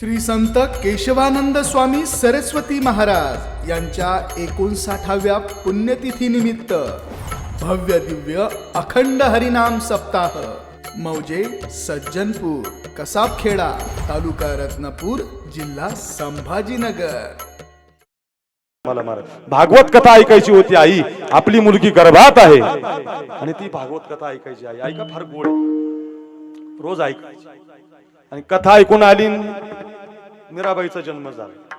श्री संत केशवानंद स्वामी सरस्वती महाराज यांच्या एकोणसाठाव्या पुण्यतिथी निमित्त भव्य दिव्य अखंड हरिनाम सप्ताह मौजे सज्जनपूर कसाबखेडा तालुका रत्नपूर जिल्हा संभाजीनगर. मला महाराज भागवत कथा ऐकायची होती आई. आपली मुलगी गर्भात आहे. आणि ती भागवत कथा ऐकायची आई. ऐका फार गोड. आहे. रोज ऐकायची आणि कथा ऐकून आली. मीराबाईचा जन्म झाला.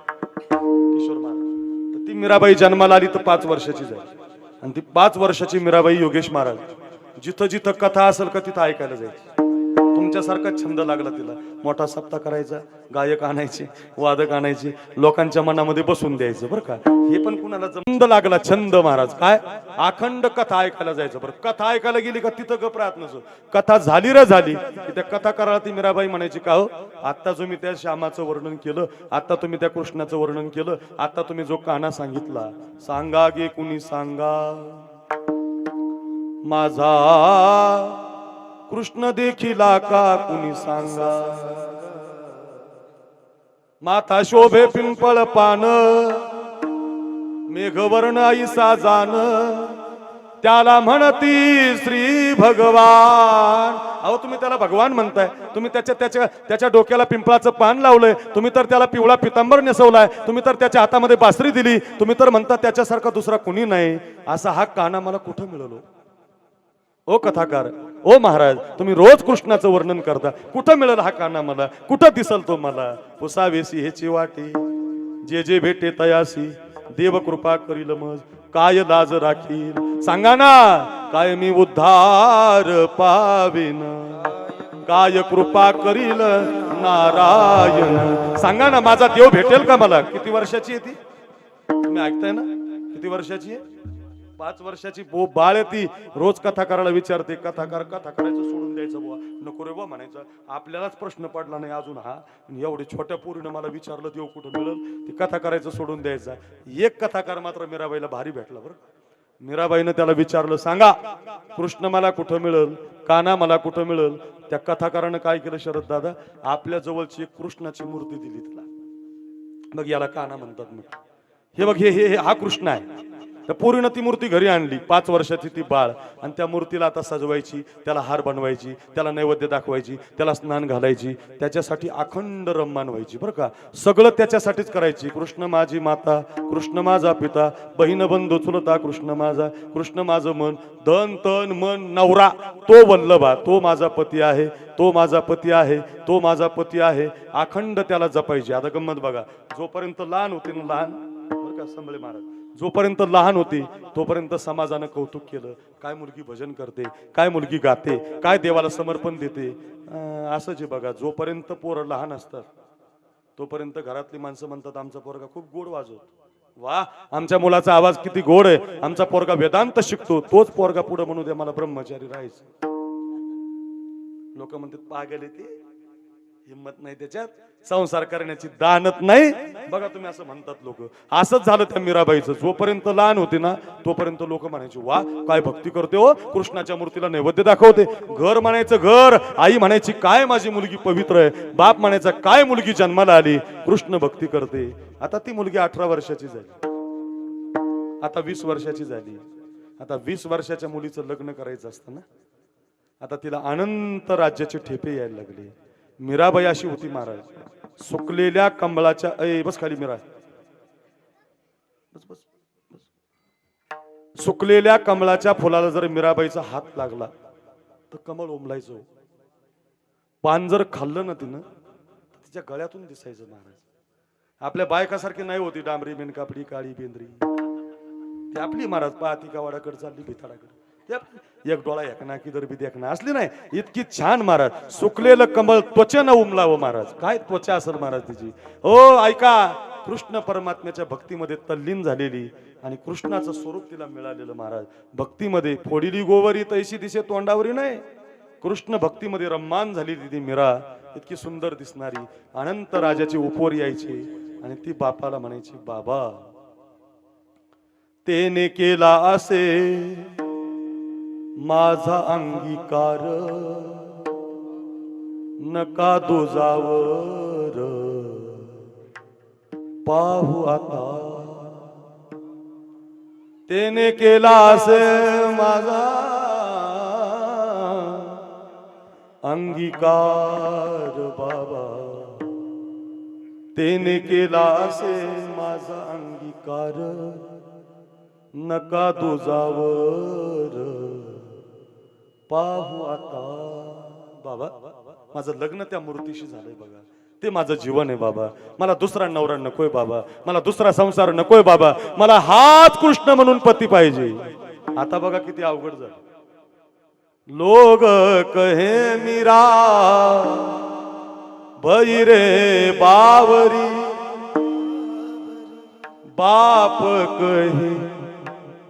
किशोर महाराज. तर ती मीराबाई जन्माला आली तर पाच वर्षाची झाली आणि ती पाच वर्षाची मीराबाई योगेश महाराज. जिथं जिथं कथा असेल का तिथं ऐकायला जायची तुमच्यासारखा छंद लागला तिला. मोठा सप्ताह करायचा गायक आणायचे वादक आणायचे लोकांच्या मनामध्ये बसून द्यायचं बरं का. हे पण कुणाला छंद लागला छंद महाराज. काय? अखंड कथा ऐकायला जायचं बरं. कथा ऐकायला गेली का तिथं गप राहत नसो. कथा झाली र झाली. की त्या कथा करायला ती मीराबाई म्हणायची का हो? आता जो मी त्या श्यामाचं वर्णन केलं आता तुम्ही त्या कृष्णाचं वर्णन केलं आता तुम्ही जो काना सांगितला सांगा गे कुणी सांगा. माझा कृष्ण देखिला का कुणी सांगा? माथा शोभे पिंपळ पान मेघवर्ण ऐसा जाण त्याला म्हणती श्री भगवान. अहो तुम्ही त्याला भगवान म्हणताय. तुम्ही त्याच्या त्याच्या त्याच्या डोक्याला पिंपळाचं पान लावलंय. तुम्ही तर त्याला पिवळा पितांबर नेसवलाय. तुम्ही तर त्याच्या हातामध्ये बासरी दिली. तुम्ही तर म्हणता त्याच्यासारखा दुसरा कुणी नाही. असा हा काना मला कुठं मिळवलो ओ कथाकार ओ महाराज तुम्ही रोज कृष्णाचं वर्णन करता. कुठं मिळेल हा काना मला? कुठं दिसल तो मला? पुसावेसी हेची वाटी जे जे भेटे तयासी. देव कृपा करील मज. काय लाज राखील? सांगा ना काय मी उद्धार पावेन? काय कृपा करील नारायण? सांगा ना माझा देव भेटेल का मला? किती वर्षाची आहे ती? तुम्ही ऐकताय ना? किती वर्षाची आहे? पाच वर्षाची बो बाळ ती. रोज कथा करायला विचारते कथाकार कथा करायचं सोडून द्यायचं बुवा. नको रे बा म्हणायचं. आपल्यालाच प्रश्न पडला नाही अजून हा. एवढे छोट्या पोरीनं मला विचारलं देव कुठं मिळेल? ती कथा करायचं सोडून द्यायचा. एक कथाकार मात्र मीराबाईला भारी भेटला बरं. मीराबाईनं त्याला विचारलं सांगा कृष्ण मला कुठं मिळेल? काना मला कुठं मिळेल? त्या कथाकारानं काय केलं शरद दादा? आपल्या जवळची एक कृष्णाची मूर्ती दिली तिला. मग याला काना म्हणतात मग हे बघ हे हे हे- हा कृष्ण आहे. तर पोरीनं ती मूर्ती घरी आणली. पाच वर्षाची ती बाळ. आणि त्या मूर्तीला आता सजवायची त्याला हार बनवायची त्याला नैवेद्य दाखवायची त्याला स्नान घालायची त्याच्यासाठी अखंड रम्मान व्हायची. बरं का? सगळं त्याच्यासाठीच करायची. कृष्ण माझी माता कृष्ण माझा पिता बहीण बंधू चुलता कृष्ण माझा कृष्ण माझं मन धन तन मन नवरा तो वल्लभा तो माझा पती आहे तो माझा पती आहे तो माझा पती आहे. अखंड त्याला जपायची. आता गंमत बघा. जोपर्यंत लहान होते ना लहान बरं का संभळे महाराज. जोपर्यंत लहान होती तोपर्यंत समाजानं कौतुक केलं. काय मुलगी भजन करते काय मुलगी गाते काय देवाला समर्पण देते? असं जे बघा जोपर्यंत पोरं लहान असतात तोपर्यंत घरातली माणसं म्हणतात आमचा पोरगा खूप गोड वाजवतो वा आमच्या मुलाचा आवाज किती गोड आहे. आमचा पोरगा वेदांत शिकतो. तोच पोरगा पुढे म्हणू दे मला ब्रह्मचारी राहायचं लोक म्हणतात पागल आहे ते. हिंमत नाही त्याच्यात. संसार करण्याची दानत नाही. बघा तुम्ही असं म्हणतात लोक. असंच झालं त्या मीराबाईचं. जोपर्यंत लहान होते ना तोपर्यंत लोक म्हणायचे वा काय भक्ती करते हो? कृष्णाच्या मूर्तीला नैवेद्य दाखवते. घर म्हणायचं घर. आई म्हणायची काय माझी मुलगी पवित्र आहे? बाप म्हणायचा काय मुलगी जन्माला आली? कृष्ण भक्ती करते. आता ती मुलगी अठरा वर्षाची झाली. आता वीस वर्षाची झाली. आता वीस वर्षाच्या मुलीचं लग्न करायचं असतं ना? आता तिला अनंत राज्याचे ठेपे यायला लागले. मीराबाई अशी होती महाराज. सुकलेल्या कमळाच्या अय बस खाली मीरा. बस बस बस. सुकलेल्या कमळाच्या फुलाला जर मीराबाईचा हात लागला तर कमळ ओमलायचं हो. पान जर खाल्लं ना तिनं तिच्या गळ्यातून दिसायचं महाराज. आपल्या बायकासारखी नाही होती डांबरी मेनकापडी काळी बेंद्री. ती आपली महाराज पाहती का वाडाकडे चालली भिताडाकडे. एक डोळा एकना की दर बी देखना असली नाही. इतकी छान महाराज. सुकलेलं कमळ त्वचेनं उमलावं महाराज. काय त्वचा असेल महाराज तिची? हो ऐका. कृष्ण परमात्म्याच्या भक्तीमध्ये तल्लीन झालेली आणि कृष्णाचं स्वरूप तिला मिळालेलं महाराज. भक्तीमध्ये फोडिली गोवरी तैशी दिसे तोंडावरी नाही. कृष्ण भक्तीमध्ये रम्मान झालेली ती मीरा इतकी सुंदर दिसणारी अनंत राजाची उपोर यायची आणि ती बापाला म्हणायची बाबा तेने केला असे माझा अंगीकार नका दुजावर. पाहू आता. तेने केला असे माझा अंगीकार बाबा. तेने केला असे माझा अंगीकार नका दुजावर. पाहू आता. बाबा माझं लग्न त्या मूर्तीशी झालंय बघा. ते माझं जीवन आहे बाबा. मला दुसरा नवरा नकोय बाबा. मला दुसरा संसार नकोय बाबा. मला हाच कृष्ण म्हणून पती पाहिजे. आता बघा किती अवघड झालं. लोग कहे मीरा भैरे बावरी. बाप कहे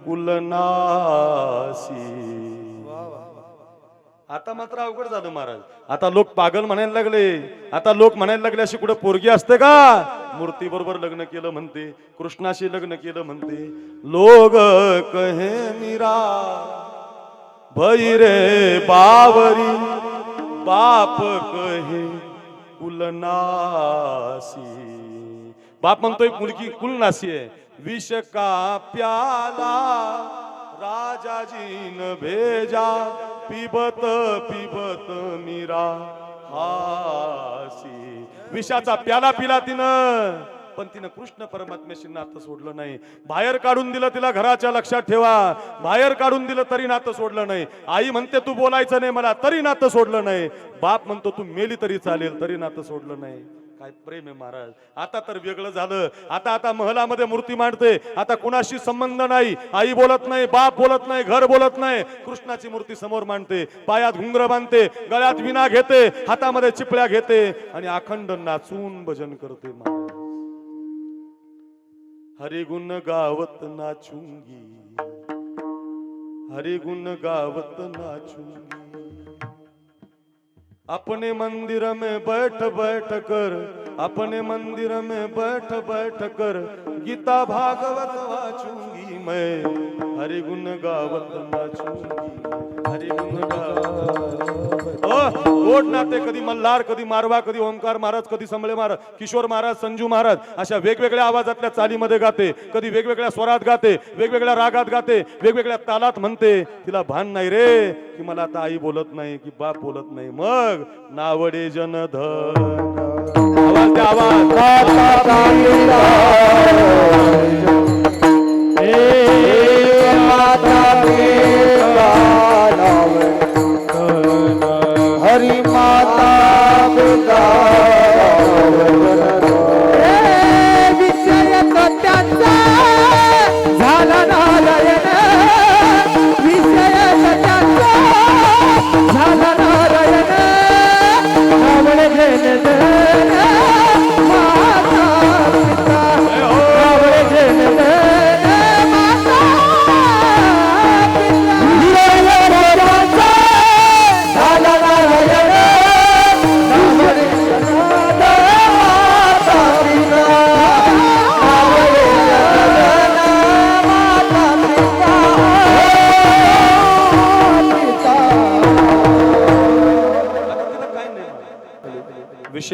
कुलनासी. आता मात्र अवघड झालं महाराज. आता लोक पागल म्हणायला लागले. आता लोक म्हणायला लागले अशी कुठं पोरगी असते का? मूर्ती बरोबर लग्न केलं म्हणते कृष्णाशी लग्न केलं म्हणते. लोग कहे मीरा भैरे बावरी बाप कहे कुलनासी. बाप म्हणतोय मुलगी कुलनासी आहे. विष का प्याला राजाजीन भेजा पिबत पिबत मीरा. हासी विषाचा प्याला पिला तिनं. पण तिनं कृष्ण परमात्म्याशी नातं सोडलं नाही. बाहेर काढून दिलं तिला घराच्या लक्षात ठेवा. बाहेर काढून दिलं तरी नातं सोडलं नाही. आई म्हणते तू बोलायचं नाही मला तरी नातं सोडलं नाही. बाप म्हणतो तू मेली तरी चालेल तरी नातं सोडलं नाही. काय प्रेम आहे महाराज? आता तर वेगळं झालं. आता आता महलामध्ये मूर्ती मांडते. आता कुणाशी संबंध नाही. आई बोलत नाही बाप बोलत नाही घर बोलत नाही. कृष्णाची मूर्ती समोर मांडते. पायात घुंगर बांधते. गळ्यात विना घेते. हातामध्ये चिपळ्या घेते. आणि अखंड नाचून भजन करते महाराज. हरि गुण गावत नाचुंगी हरि गुण गावत नाचुंगी अपने मंदिर में बैठ बैठ कर अपने मंदिर में बैठ बैठ कर गीता भागवत वाचूंगी मैं हरि गुण गावत नाचूंगी हरि गुण गावत। गोड नाते कधी मल्हार कधी मारवा कधी ओंकार महाराज कधी संभळे महाराज किशोर महाराज संजू महाराज अशा वेगवेगळ्या आवाजातल्या चालीमध्ये गाते कधी वेगवेगळ्या स्वरात गाते वेगवेगळ्या रागात गाते वेगवेगळ्या तालात म्हणते तिला भान नाही रे की मला आता आई बोलत नाही की बाप बोलत नाही. मग नावडे जनधन. आवाज द्या आवाज.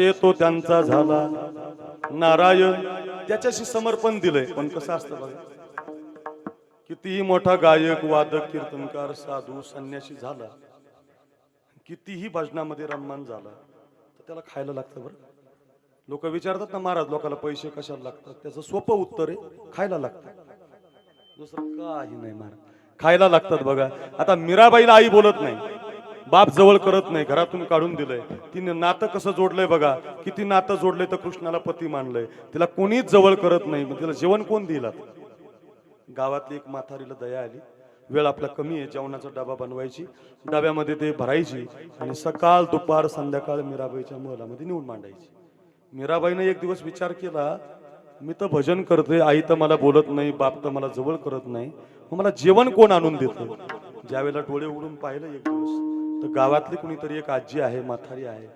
नाही तो त्यांचा झाला. नारायण त्याच्याशी समर्पण दिलंय. पण कसं असतं बघा. कितीही मोठा गायक वादक कीर्तनकार साधू संन्याशी झाला. कितीही भजनामध्ये रममान झाला. तर त्याला खायला लागतं बरं. लोक विचारतात ना महाराज लोकांना पैसे कशाला लागतात? त्याचं सोपं उत्तर आहे खायला लागतं. दुसरं काही नाही महाराज. खायला लागतात बघा. आता मीराबाईला आई बोलत नाही. बाप जवळ करत नाही घरातून काढून दिलंय. तिने नातं कसं जोडलंय बघा. किती नातं जोडलंय तर कृष्णाला पती मानलंय. तिला कोणीच जवळ करत नाही. मग तिला जेवण कोण दिला गावातली एक म्हातारीला दया आली. वेळ आपला कमी आहे जेवणाचा डबा बनवायची. डब्यामध्ये ते भरायची. आणि सकाळ दुपार संध्याकाळ मीराबाईच्या महलामध्ये नेऊन मांडायची. मीराबाईनं एक दिवस विचार केला मी तर भजन करते आई तर मला बोलत नाही. बाप तर मला जवळ करत नाही. मग मला जेवण कोण आणून देतं? ज्यावेळेला डोळे उडून पाहिलं एक दिवस. तर गावातली कुणीतरी एक आजी आहे म्हातारी आहे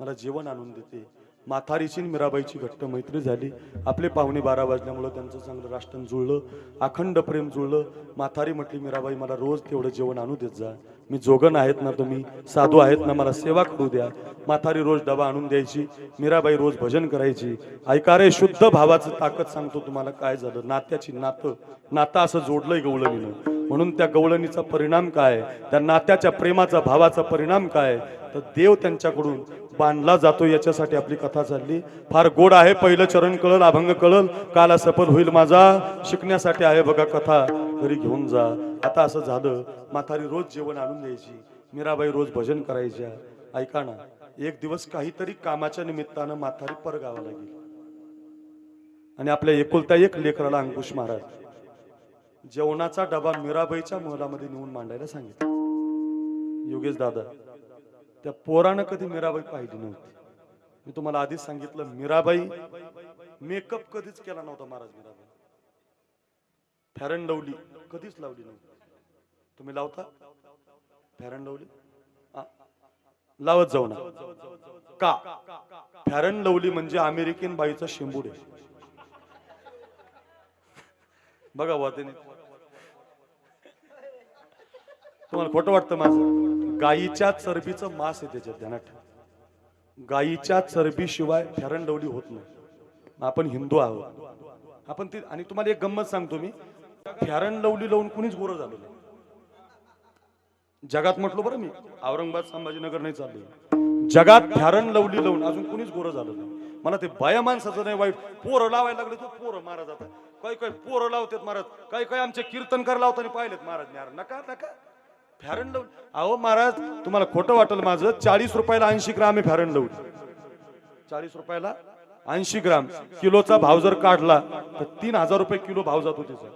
मला जेवण आणून देते. माथारीची आणि मीराबाईची घट्ट मैत्री झाली. आपले पाहुणे बारा वाजल्यामुळं त्यांचं चांगलं राष्ट्रन जुळलं. अखंड प्रेम जुळलं. माथारी म्हटली मीराबाई मला रोज तेवढं जेवण आणू देत जा. मी जोगन आहेत ना तुम्ही साधू आहेत ना मला सेवा करू द्या. माथारी रोज डबा आणून द्यायची. मीराबाई रोज भजन करायची. ऐका रे शुद्ध भावाचं ताकद सांगतो तुम्हाला काय झालं. नात्याची नातं नातं असं जोडलंय गवळणीनं. म्हणून त्या गवळणीचा परिणाम काय? त्या नात्याच्या प्रेमाचा भावाचा परिणाम काय? तर देव त्यांच्याकडून बांधला जातो याच्यासाठी आपली कथा चालली. फार गोड आहे पहिलं चरण कळल अभंग कळल. काला सफल होईल माझा. शिकण्यासाठी आहे बघा कथा. घरी घेऊन जा. आता असं झालं म्हातारी रोज जेवण आणून द्यायची. मीराबाई रोज भजन करायच्या. ऐका ना एक दिवस काहीतरी कामाच्या निमित्तानं म्हातारी परगावाला गेली. आणि आपल्या एकुलता एक लेकराला अंकुश महाराज जेवणाचा डबा मीराबाईच्या महलामध्ये नेऊन मांडायला सांगितलं. योगेश दादा त्या पोरानं कधी मीराबाई पाहिली नव्हती. मी तुम्हाला आधीच सांगितलं मीराबाई मेकअप कधीच केला नव्हता महाराज मीराबाई. फॅरन लवली कधीच लावली नव्हती. तुम्ही लावता? फॅरन लवली लावत जाऊ ना. का? फॅरन लवली म्हणजे अमेरिकन बाईचा शेंबूड. आहे बघा बुवा तुम्हाला खोटं वाटतं माझं? गायीच्या चरबीचं मांस आहे त्याच्यात ध्यानात ठेवा. गायीच्या चरबीशिवाय फॅरन लवली होत नाही. आपण हिंदू आहोत. आपण ती आणि तुम्हाला एक गंमत सांगतो मी. फॅरन लवली लावून कुणीच गोरं झालं नाही. जगात म्हटलो बरं मी औरंगाबाद संभाजीनगर नाही चाललो. जगात फॅरन लवली लावून अजून कुणीच गोरं झालं नाही. मला ते बाया माणसाचं नाही वाईट. पोरं लावायला लागले तो पोरं मारा जातात. काही काही पोरं लावतात महाराज. काही काही आमचे कीर्तनकार लावताना पाहिलेत महाराज. महाराज नका नका. फॅरन लावून. अहो महाराज तुम्हाला खोटं वाटेल माझं. चाळीस रुपयाला ऐंशी ग्राम आहे फॅरन लावून. चाळीस रुपयाला ऐंशी ग्राम. किलोचा भाव जर काढला तर तीन हजार रुपये किलो भाव जातो त्याचा.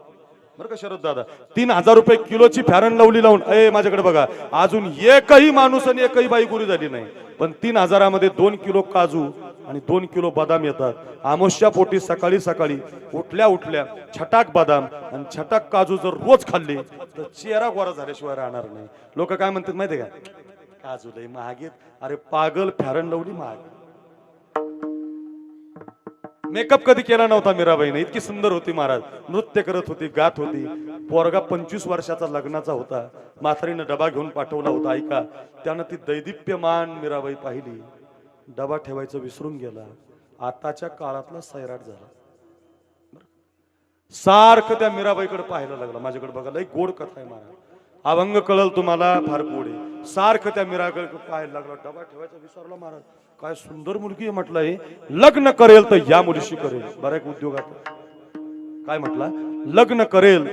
बरं का शरद दादा? तीन हजार रुपये किलोची फॅरन लावली लावून. अय माझ्याकडे बघा अजून एकही माणूस आणि एकही बाई गुरी झाली नाही. पण तीन हजारामध्ये दोन किलो काजू आणि दोन किलो बदाम येतात. आमोशच्या पोटी सकाळी सकाळी उठल्या उठल्या छटाक बदाम आणि छटाक काजू जर रोज खाल्ले तर चेहरा गोरा झाल्याशिवाय राहणार नाही. लोक काय म्हणतात माहितीये का? काजू लय महागेत अरे पागल फॅरन लावली महाग मेकअप कधी केला नव्हता मीराबाईने? इतकी सुंदर होती महाराज. नृत्य करत होती गात होती. पोरगा पंचवीस वर्षाचा लग्नाचा होता. माथारीनं डबा घेऊन पाठवला होता ऐका. त्यानं ती दैदिप्यमान मीराबाई पाहिली. डबा ठेवायचं विसरून गेला. आताच्या काळातला सैराट झाला. सारखं त्या मीराबाईकडे पाहायला लागला. माझ्याकडे बघा एक गोड कथा आहे महाराज अभंग कळल तुम्हाला फार गोड आहे. सारखं त्या मीराकडे पाहायला लागला. डबा ठेवायचा विसरला महाराज काय सुंदर मुलगी आहे म्हटलंय लग्न करेल तर या मुलीशी करेल. बरं एक उद्योगात काय म्हटला? लग्न करेल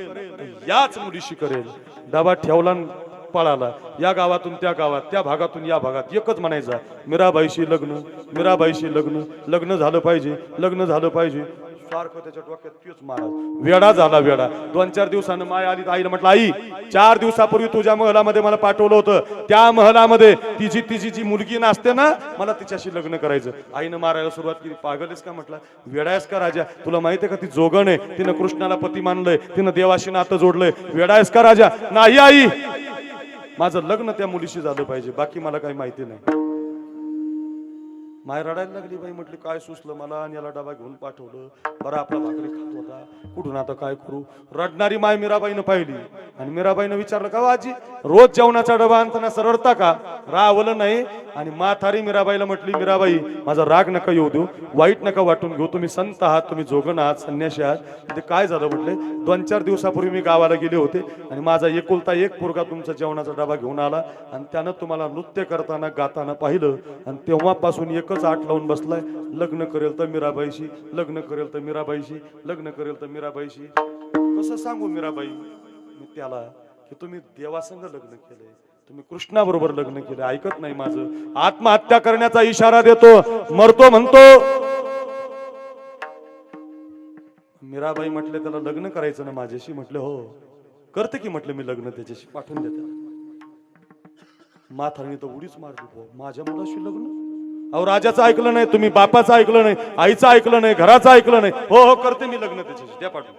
याच मुलीशी करेल. डबा ठेवला पळाला. या गावातून त्या गावात त्या भागातून या भागात एकच म्हणायचा मीराबाईशी लग्न मीराबाईशी लग्न लग्न झालं पाहिजे लग्न झालं पाहिजे. सारखं त्याच्या डोक्यात तेच महाराज वेडा झाला वेडा. दोन चार दिवसानं माय आली आईला म्हटलं आई चार दिवसापूर्वी तुझ्या महलामध्ये मला पाठवलं होतं. त्या महलामध्ये तिची तिची जी मुलगी नाचते ना मला तिच्याशी लग्न करायचं. आईनं मारायला सुरुवात केली. पागलच का? म्हटलं. वेडायस का राजा? तुला माहिती आहे का ती जोगण आहे? तिनं कृष्णाला पती मानलंय. तिनं देवाशी नातं जोडलंय. वेडायस का राजा? नाही आई. माझं लग्न त्या मुलीशी झालं पाहिजे बाकी मला काही माहिती नाही. माय रडायला लागली बाई म्हटली काय सुचलं मला? आणि याला डबा घेऊन पाठवलं. बरं आपला भाकरी खात होता कुठून आता काय करू? रडणारी माय मीराबाईनं पाहिली. आणि मीराबाईनं विचारलं का हो आजी रोज जेवणाचा डबा आणताना सरळता का? रावलं नाही. आणि माथारी मीराबाईला म्हटली मीराबाई माझा राग नका येऊ देऊ. वाईट नका वाटून घेऊ. तुम्ही संत आहात तुम्ही जोगण आहात संन्याशी आहात. ते काय झालं म्हटले दोन चार दिवसापूर्वी मी गावाला गेले होते आणि माझा एकुलता एक पोरगा तुमचा जेवणाचा डबा घेऊन आला आणि त्यानं तुम्हाला नृत्य करताना गाताना पाहिलं. आणि तेव्हापासून एक एकच आठ लावून बसलाय. लग्न करेल तर मीराबाईशी लग्न करेल तर मीराबाईशी लग्न करेल तर मीराबाईशी. कसं सांगू मीराबाई? मी त्याला की तुम्ही देवासंग लग्न केलंय. तुम्ही कृष्णाबरोबर लग्न केलं ऐकत नाही माझं. आत्महत्या करण्याचा इशारा देतो. मरतो म्हणतो. मीराबाई म्हटले त्याला लग्न करायचं ना माझ्याशी? म्हटलं हो. करते की म्हटलं मी लग्न त्याच्याशी पाठवून देते. माथाने तर उडीच मारली माझ्या मुलाशी लग्न अहो राजाचं ऐकलं नाही तुम्ही बापाचं ऐकलं नाही आईचं ऐकलं नाही घराचं ऐकलं नाही. हो हो करते मी लग्न त्याच्याशी. द्या पाठवून.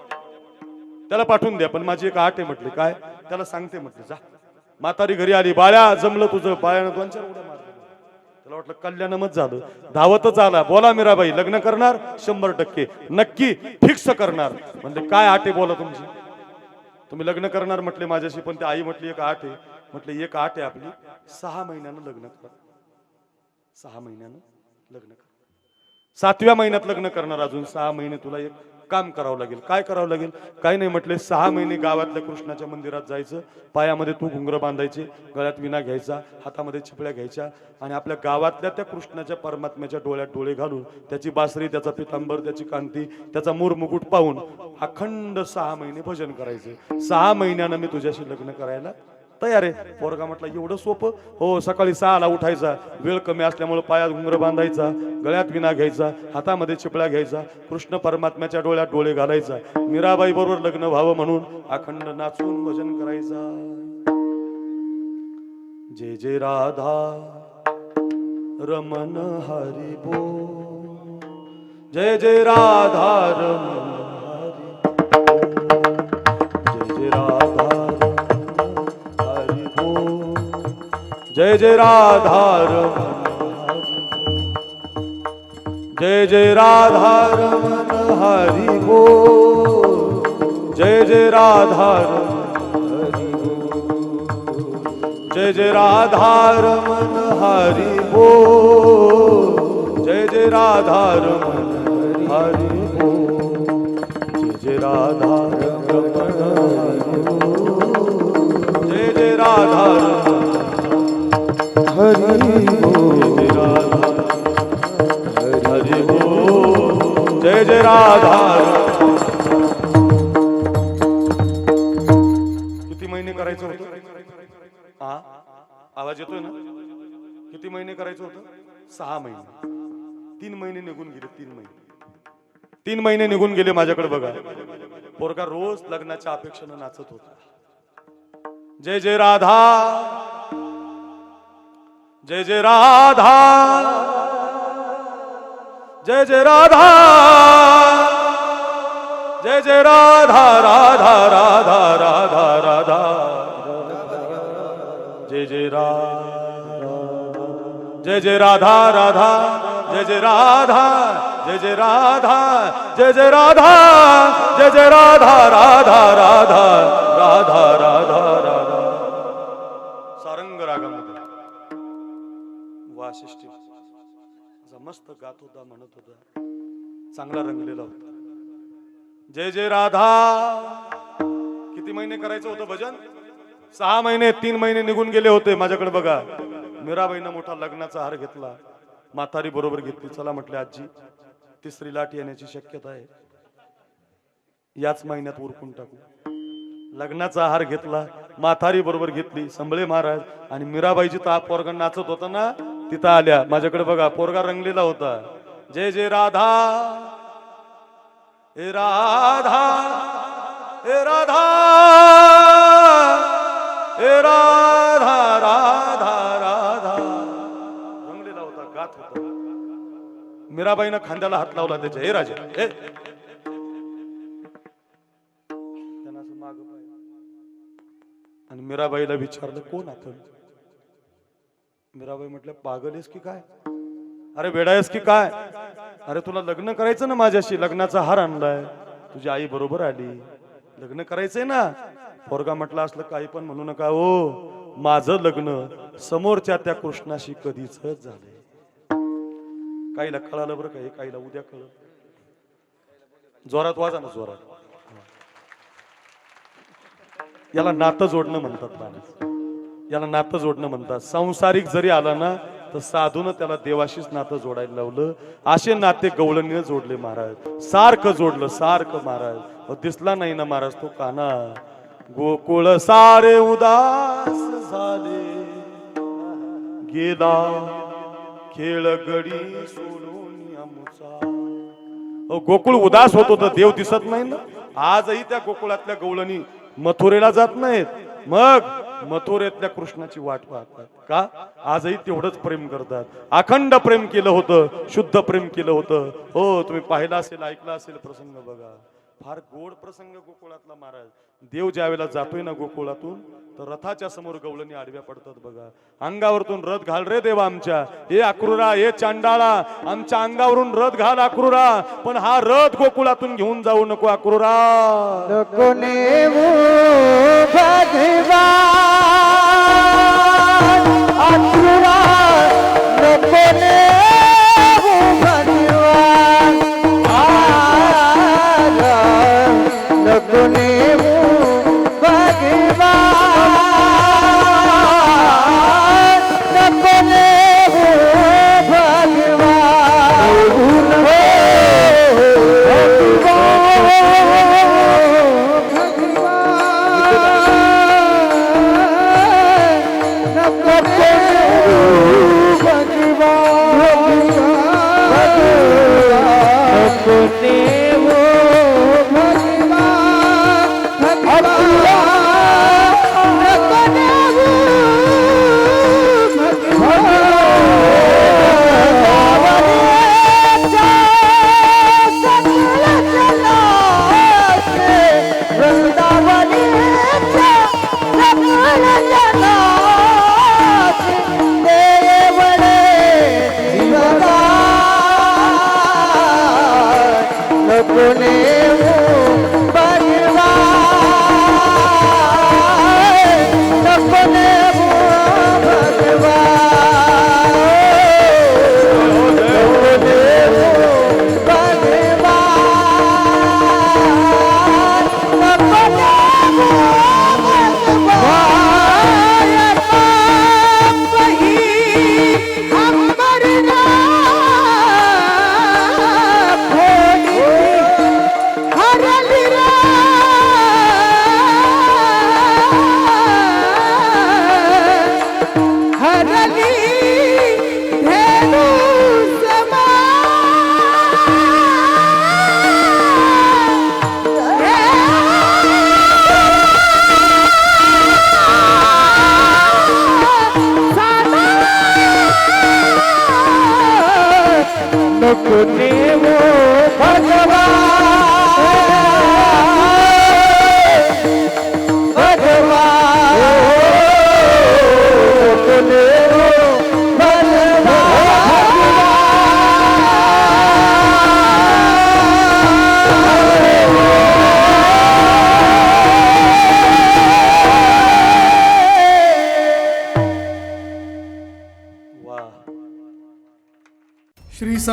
त्याला पाठवून द्या पण माझी एक आठ आहे म्हटली. काय? त्याला सांगते म्हटलं जा. म्हातारी घरी आली बाळ्या जमलं तुझं. बाळ्यानं दोन चार उड्या मारल्या. त्याला वाटलं कल्याणमच झालं. धावतच आला. बोला मीराबाई लग्न करणार? शंभर टक्के. नक्की फिक्स करणार. म्हणजे काय आटे बोला तुमची? तुम्ही लग्न करणार म्हटले माझ्याशी पण ते आई म्हटली एक आठ आहे. म्हटले एक आठ आहे आपली. सहा महिन्यानं लग्न करा. सहा महिन्यानं लग्न कर. सातव्या महिन्यात लग्न करणार अजून सहा महिने तुला एक काम करावं लागेल. काय करावं लागेल? काही नाही म्हटले सहा महिने गावातल्या कृष्णाच्या मंदिरात जायचं पायामध्ये तू घुंगर बांधायचे गळ्यात विना घ्यायचा हातामध्ये चिपळ्या घ्यायच्या आणि आपल्या गावातल्या त्या कृष्णाच्या परमात्म्याच्या डोळ्यात डोळे घालून त्याची बासरी त्याचा पितांबर त्याची कांती त्याचा मूर मुकुट पाहून अखंड सहा महिने भजन करायचे. सहा महिन्यानं मी तुझ्याशी लग्न करायला तयार आहे. पोरगा म्हटलं एवढं सोपं? हो सकाळी सहाला उठायचा. वेळ कमी असल्यामुळे पायात घुंगर बांधायचा गळ्यात विना घ्यायचा हातामध्ये चिपळ्या घ्यायचा कृष्ण परमात्म्याच्या डोळ्यात डोळे घालायचा मीराबाई बरोबर लग्न व्हावं म्हणून अखंड नाचून भजन करायचा. जय जय राधा रमन हरी जय जय राधा रमन जय जय राधार जय जय राधार हरी बो हो। जय जय राधार जय जय राधार हरि बो जय जय राधार हरि बो जय जय राधार जय जय राधा किती महिने करायचं होतं? हा? आवाज येतोय ना? किती महिने करायचं होतं सहा महिने तीन महिने निघून गेले. तीन महिने तीन महिने निघून गेले माझ्याकडे बघा. पोरगा रोज लग्नाच्या अपेक्षेनं नाचत होता. जय जय राधा. जय जय राधा जय जय राधा जय जय राधा राधा राधा राधा राधा जय जय राधा जय जय राधा राधा जय जय राधा जय जय राधा जय जय राधा जय जय राधा राधा राधा राधा राधा राधा वाशिष्ठी असा मस्त गात होता म्हणत होता. चांगला रंगलेला होता. जय जय राधा. किती महिने करायचं होतं भजन? सहा महिने तीन महिने निघून गेले होते माझ्याकडे बघा. मीराबाईनं मोठा लग्नाचा हार घेतला. म्हातारी बरोबर घेतली. चला म्हटले आजी तिसरी लाट येण्याची शक्यता आहे. याच महिन्यात उरकून टाकू. लग्नाचा आहार घेतला. माथारी बरोबर घेतली. संभळे महाराज आणि मीराबाईची ताप वर्ग नाचत होता ना? तिथं आल्या. माझ्याकडे बघा पोरगा रंगलेला होता. जय जय राधा. हे राधा. हे राधा. हे राधा राधा राधा. रंगलेला होता गात होता. मीराबाईनं खांद्याला हात लावला त्याच्या. हे राजा हे त्यांना असं आणि मीराबाईला विचारलं कोण आपण मीराबाई म्हटलं पागल आहेस की काय? अरे वेडायस की काय? अरे तुला लग्न करायचं ना माझ्याशी? लग्नाचा हार आणलाय. तुझी आई बरोबर आली. लग्न करायचंय ना? पोरगा म्हटलं असलं काही पण म्हणू नका ओ माझं लग्न समोरच्या त्या कृष्णाशी कधीच झालंय. काहीला कळालं बरं काही काहीला उद्या कळ जोरात वाजा ना जोरात. याला नातं जोडणं म्हणतात माणूस. याला नातं जोडणं म्हणतात. सांसारिक जरी आला ना तर साधून त्याला देवाशीच नातं जोडायला लावलं. असे नाते गवळणीनं जोडले महाराज. सारखं जोडलं सारखं महाराज. दिसला नाही ना महाराज तो काना. गोकुळ सारे उदास झाले. गेला खेळ गडी सोडून गोकुळ उदास होत होतं देव दिसत नाही ना. आजही त्या गोकुळातल्या गवळणी मथुरेला जात नाहीत. मग मथुरेतल्या कृष्णाची वाट पाहतात. का? आजही तेवढंच प्रेम करतात. अखंड प्रेम केलं होतं शुद्ध प्रेम केलं होतं. हो तुम्ही पाहिलं असेल ऐकलं असेल प्रसंग बघा. फार गोड प्रसंग गोकुळातला महाराज. देव ज्यावेळेला जातोय ना गोकुळातून तर रथाच्या समोर गवळणी आडव्या पडतात बघा. अंगावरतून रथ घाल रे देवा आमच्या. हे अक्रूरा हे चांडाळा. आमच्या अंगावरून रथ घाल अक्रूरा पण हा रथ गोकुळातून घेऊन जाऊ नको अक्रूरा नको